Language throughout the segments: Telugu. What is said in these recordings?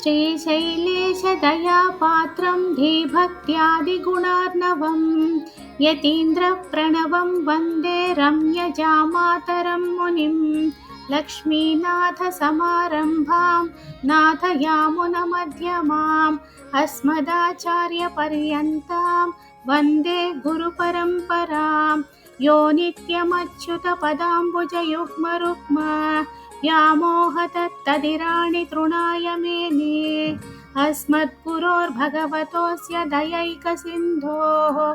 श्रीशैलेशदयापात्रं धीभक्त्यादिगुणार्णवं यतीन्द्रप्रणवं वन्दे रम्यजामातरं मुनिं लक्ष्मीनाथसमारम्भां नाथयामुनमध्यमाम् अस्मदाचार्यपर्यन्तां वन्दे गुरुपरम्परां यो नित्यमच्युतपदाम्बुजयुग्मरुक्म व्यामोहतत्तदिराणि तृणाय मेने अस्मद्गुरोर्भगवतोऽस्य दयैकसिन्धोः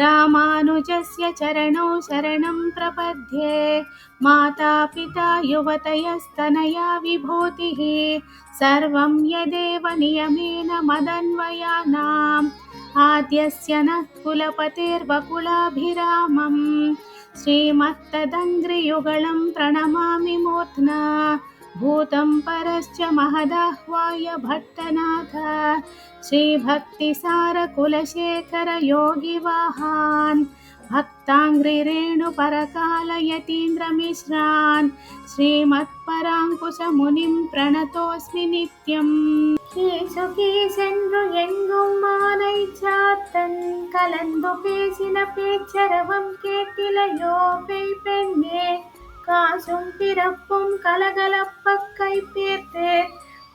रामानुजस्य चरणौ शरणं प्रपद्ये। मातापिता युवतयस्तनया विभूतिः सर्वं यदेव नियमेन मदन्वयानाम्। आद्यस्य नः कुलपतेर्वकुलाभिरामम्। श्रीमत्तदङ्घ्रियुगलं प्रणमामि मूर्ध्ना भूतं परश्च महदाह्वाय भट्टनाथ श्रीभक्तिसारकुलशेखरयोगिवाहान् भक्ताङ्घ्रिरेणुपरकालयतीन्द्रमिश्रान् श्रीमत्पराङ्कुशमुनिं प्रणतोऽस्मि नित्यम् கீசுகீசென்று எங்கும் மானை சாத்தன் கலந்து பேசின பேச்சரவம் கேட்டிலையோ பெய் பெண்ணே காசும் பிறப்பும் கலகலப்ப கை பேர்த்து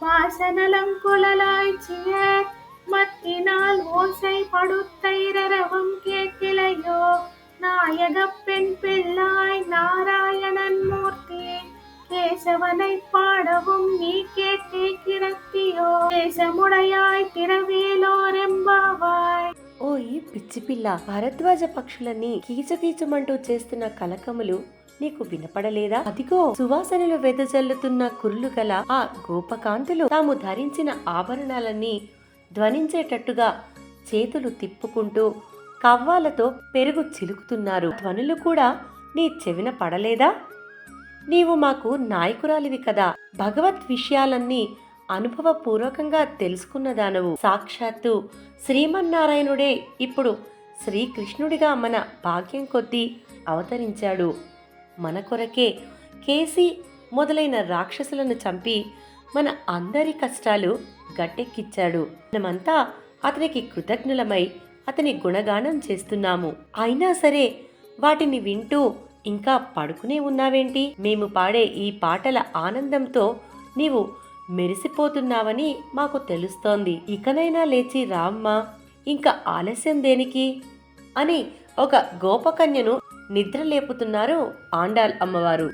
வாசனலங்குழலாய்ச்சிய மத்தினால் ஓசை படுத்தைரரவம் கேட்டிலையோ நாயகப் பெண் பிள்ளாய் நாராயணன் மூர்த்தி கேசவனை பாடவும் நீ கேட்டே கிடத்தியோ தேசமுடையாய் తిరవేలోరెంబావాయ్ ఓయ్ పిచ్చి పిల్ల భరద్వాజ పక్షులన్నీ కీచుకీచుమంటూ చేస్తున్న కలకములు నీకు వినపడలేదా? అదిగో సువాసనలు వెదజల్లుతున్న కుర్లు గల ఆ గోపకాంతులు తాము ధరించిన ఆభరణాలన్నీ ధ్వనించేటట్టుగా చేతులు తిప్పుకుంటూ కవ్వాలతో పెరుగు చిలుకుతున్నారు. ధ్వనులు కూడా నీ చెవిన పడలేదా? నీవు మాకు నాయకురాలివి కదా. భగవత్ విషయాలన్నీ అనుభవపూర్వకంగా తెలుసుకున్నదానవు. సాక్షాత్తు శ్రీమన్నారాయణుడే ఇప్పుడు శ్రీకృష్ణుడిగా మన భాగ్యం కొద్దీ అవతరించాడు. మన కొరకే కేసి మొదలైన రాక్షసులను చంపి మన అందరి కష్టాలు గట్టెక్కిచ్చాడు. మనమంతా అతనికి కృతజ్ఞులమై అతని గుణగానం చేస్తున్నాము. అయినా సరే వాటిని వింటూ ఇంకా పడుకునే ఉన్నావేంటి? మేము పాడే ఈ పాటల ఆనందంతో నీవు మెరిసిపోతున్నావని మాకు తెలుస్తోంది. ఇకనైనా లేచి రామ్మా. ఇంకా ఆలస్యం దేనికి? అని ఒక గోపకన్యను నిద్ర లేపుతున్నారు ఆండాల్ అమ్మవారు.